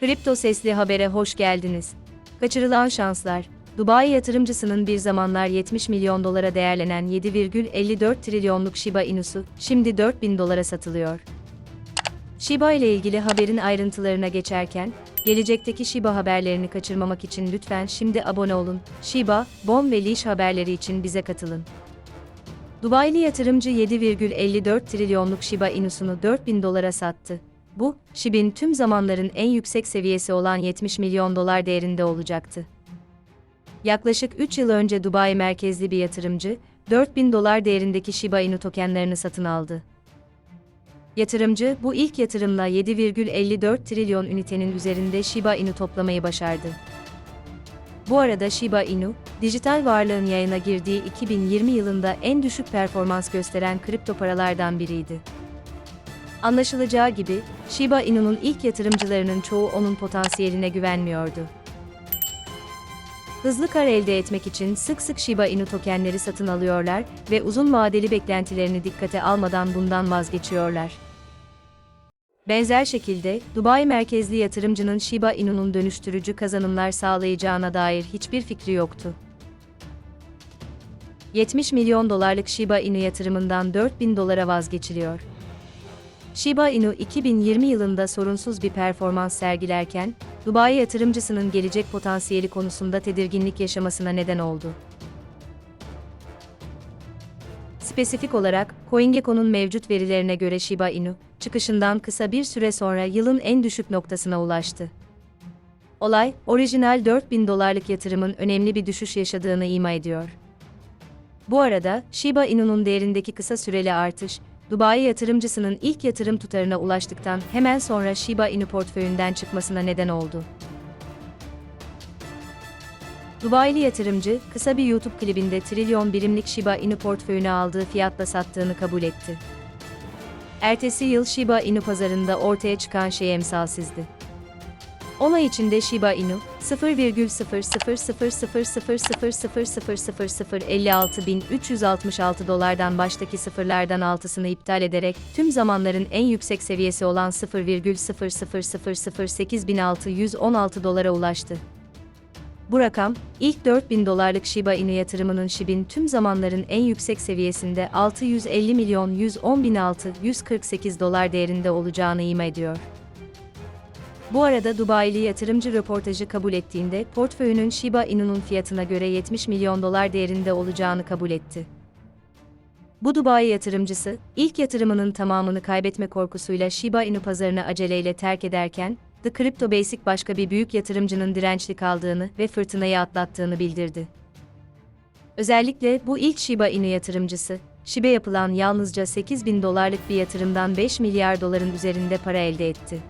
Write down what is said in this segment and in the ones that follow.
Kripto Sesli Haber'e hoş geldiniz. Kaçırılan şanslar. Dubai yatırımcısının bir zamanlar 70 milyon dolara değerlenen 7,54 trilyonluk Shiba Inu'su şimdi 4000 dolara satılıyor. Shiba ile ilgili haberin ayrıntılarına geçerken, gelecekteki Shiba haberlerini kaçırmamak için lütfen şimdi abone olun. Shiba, Bon ve Leash haberleri için bize katılın. Dubai'li yatırımcı 7,54 trilyonluk Shiba Inu'sunu 4000 dolara sattı. Bu, SHIB'in tüm zamanların en yüksek seviyesi olan 70 milyon dolar değerinde olacaktı. Yaklaşık 3 yıl önce Dubai merkezli bir yatırımcı, 4000 dolar değerindeki Shiba Inu tokenlerini satın aldı. Yatırımcı, bu ilk yatırımla 7,54 trilyon ünitenin üzerinde Shiba Inu toplamayı başardı. Bu arada Shiba Inu, dijital varlığın yayına girdiği 2020 yılında en düşük performans gösteren kripto paralardan biriydi. Anlaşılacağı gibi, Shiba Inu'nun ilk yatırımcılarının çoğu onun potansiyeline güvenmiyordu. Hızlı kar elde etmek için sık sık Shiba Inu tokenleri satın alıyorlar ve uzun vadeli beklentilerini dikkate almadan bundan vazgeçiyorlar. Benzer şekilde, Dubai merkezli yatırımcının Shiba Inu'nun dönüştürücü kazanımlar sağlayacağına dair hiçbir fikri yoktu. 70 milyon dolarlık Shiba Inu yatırımından 4000 dolara vazgeçiliyor. Shiba Inu 2020 yılında sorunsuz bir performans sergilerken, Dubai yatırımcısının gelecek potansiyeli konusunda tedirginlik yaşamasına neden oldu. Spesifik olarak, CoinGecko'nun mevcut verilerine göre Shiba Inu, çıkışından kısa bir süre sonra yılın en düşük noktasına ulaştı. Olay, orijinal 4000 dolarlık yatırımın önemli bir düşüş yaşadığını ima ediyor. Bu arada, Shiba Inu'nun değerindeki kısa süreli artış, Dubai yatırımcısının ilk yatırım tutarına ulaştıktan hemen sonra Shiba Inu portföyünden çıkmasına neden oldu. Dubai'li yatırımcı, kısa bir YouTube klibinde trilyon birimlik Shiba Inu portföyünü aldığı fiyatla sattığını kabul etti. Ertesi yıl Shiba Inu pazarında ortaya çıkan şey emsalsizdi. Olay içinde Shiba Inu, 0,00000000056.366 dolardan baştaki sıfırlardan altısını iptal ederek tüm zamanların en yüksek seviyesi olan 0,000081616 dolara ulaştı. Bu rakam, ilk 4000 dolarlık Shiba Inu yatırımının SHIB'in tüm zamanların en yüksek seviyesinde 650 milyon 110 bin 148 dolar değerinde olacağını ima ediyor. Bu arada Dubai'li yatırımcı röportajı kabul ettiğinde portföyünün Shiba Inu'nun fiyatına göre 70 milyon dolar değerinde olacağını kabul etti. Bu Dubai yatırımcısı, ilk yatırımının tamamını kaybetme korkusuyla Shiba Inu pazarını aceleyle terk ederken, The Crypto Basic başka bir büyük yatırımcının dirençli kaldığını ve fırtınayı atlattığını bildirdi. Özellikle bu ilk Shiba Inu yatırımcısı, SHIB'e yapılan yalnızca 8 bin dolarlık bir yatırımdan 5 milyar doların üzerinde para elde etti.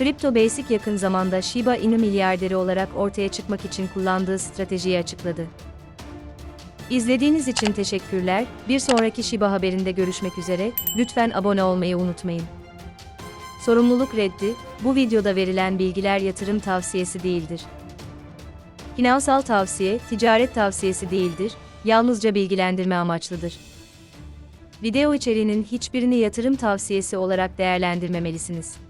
Crypto Basic yakın zamanda Shiba Inu milyarderi olarak ortaya çıkmak için kullandığı stratejiyi açıkladı. İzlediğiniz için teşekkürler. Bir sonraki Shiba haberinde görüşmek üzere. Lütfen abone olmayı unutmayın. Sorumluluk reddi, bu videoda verilen bilgiler yatırım tavsiyesi değildir. Finansal tavsiye, ticaret tavsiyesi değildir, yalnızca bilgilendirme amaçlıdır. Video içeriğinin hiçbirini yatırım tavsiyesi olarak değerlendirmemelisiniz.